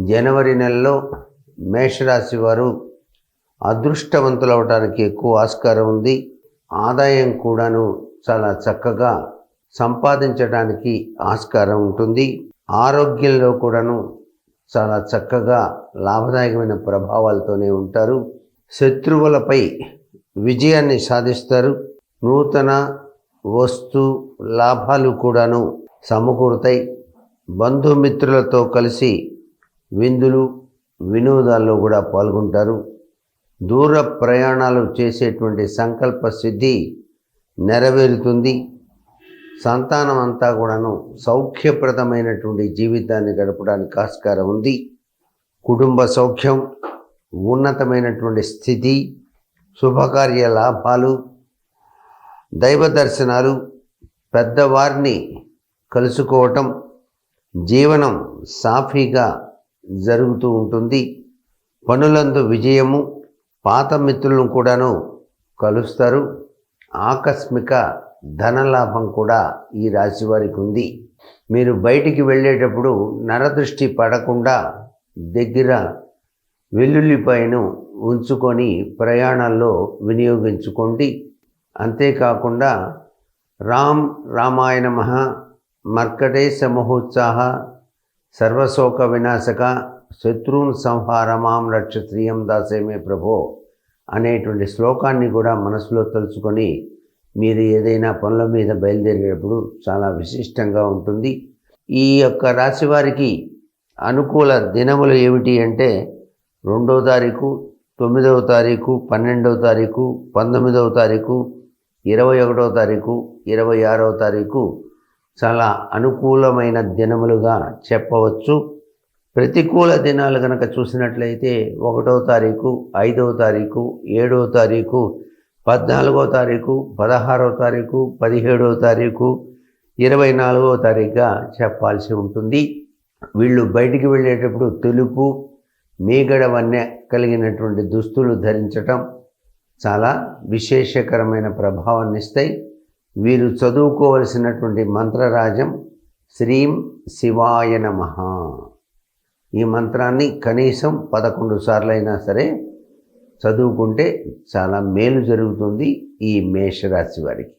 జనవరి నెలలో మేషరాశి వారు అదృష్టవంతులు అవడానికి ఎక్కువ ఆస్కారం ఉంది. ఆదాయం కూడాను చాలా చక్కగా సంపాదించడానికి ఆస్కారం ఉంటుంది. ఆరోగ్యంలో కూడాను చాలా చక్కగా లాభదాయకమైన ప్రభావాలతోనే ఉంటారు. శత్రువులపై విజయాన్ని సాధిస్తారు. నూతన వస్తు లాభాలు కూడాను సమకూరుతాయి. బంధుమిత్రులతో కలిసి విందులు వినోదాల్లో కూడా పాల్గొంటారు. దూర ప్రయాణాలు చేసేటువంటి సంకల్ప సిద్ధి నెరవేరుతుంది. సంతానం అంతా కూడాను సౌఖ్యప్రదమైనటువంటి జీవితాన్ని గడపడానికి ఆస్కారం ఉంది. కుటుంబ సౌఖ్యం ఉన్నతమైనటువంటి స్థితి శుభకార్య లాభాలు దైవ దర్శనాలు పెద్దవారిని కలుసుకోవటం జీవనం సాఫీగా జరుగుతూ ఉంటుంది. పనులందు విజయము పాత మిత్రులను కూడాను కలుస్తారు. ఆకస్మిక ధనలాభం కూడా ఈ రాశి వారికి ఉంది. మీరు బయటికి వెళ్ళేటప్పుడు నరదృష్టి పడకుండా దగ్గర వెల్లుల్లిపాయను ఉంచుకొని ప్రయాణాల్లో వినియోగించుకోండి. అంతేకాకుండా రామ్ రామాయణ మహా మర్కటేశ మహోత్సాహ సర్వశోక వినాశక శత్రువున్ సంహారమాం రక్షత్రియం దాసేమే ప్రభో అనేటువంటి శ్లోకాన్ని కూడా మనసులో తలుచుకొని మీరు ఏదైనా పనుల మీద బయలుదేరేటప్పుడు చాలా విశిష్టంగా ఉంటుంది. ఈ యొక్క రాశి వారికి అనుకూల దినములు ఏమిటి అంటే రెండవ తారీఖు తొమ్మిదవ తారీఖు పన్నెండవ తారీఖు పంతొమ్మిదవ తారీఖు ఇరవై ఒకటవ తారీఖు ఇరవై ఆరవ తారీఖు చాలా అనుకూలమైన దినములుగా చెప్పవచ్చు. ప్రతికూల దినాలు కనుక చూసినట్లయితే ఒకటో తారీఖు ఐదవ తారీఖు ఏడవ తారీఖు పద్నాలుగో తారీఖు పదహారవ తారీఖు పదిహేడవ తారీఖు ఇరవై నాలుగవ తారీఖుగా చెప్పాల్సి ఉంటుంది. వీళ్ళు బయటికి వెళ్ళేటప్పుడు తెలుపు మీగడ వన్నె కలిగినటువంటి దుస్తులు ధరించటం చాలా విశేషకరమైన ప్రభావాన్ని ఇస్తాయి వీరు చదువుకోవలసినటువంటి మంత్రరాజం శ్రీం శివాయ నమ. ఈ మంత్రాన్ని కనీసం పదకొండు సార్లు అయినా సరే చదువుకుంటే చాలా మేలు జరుగుతుంది ఈ మేషరాశి వారికి.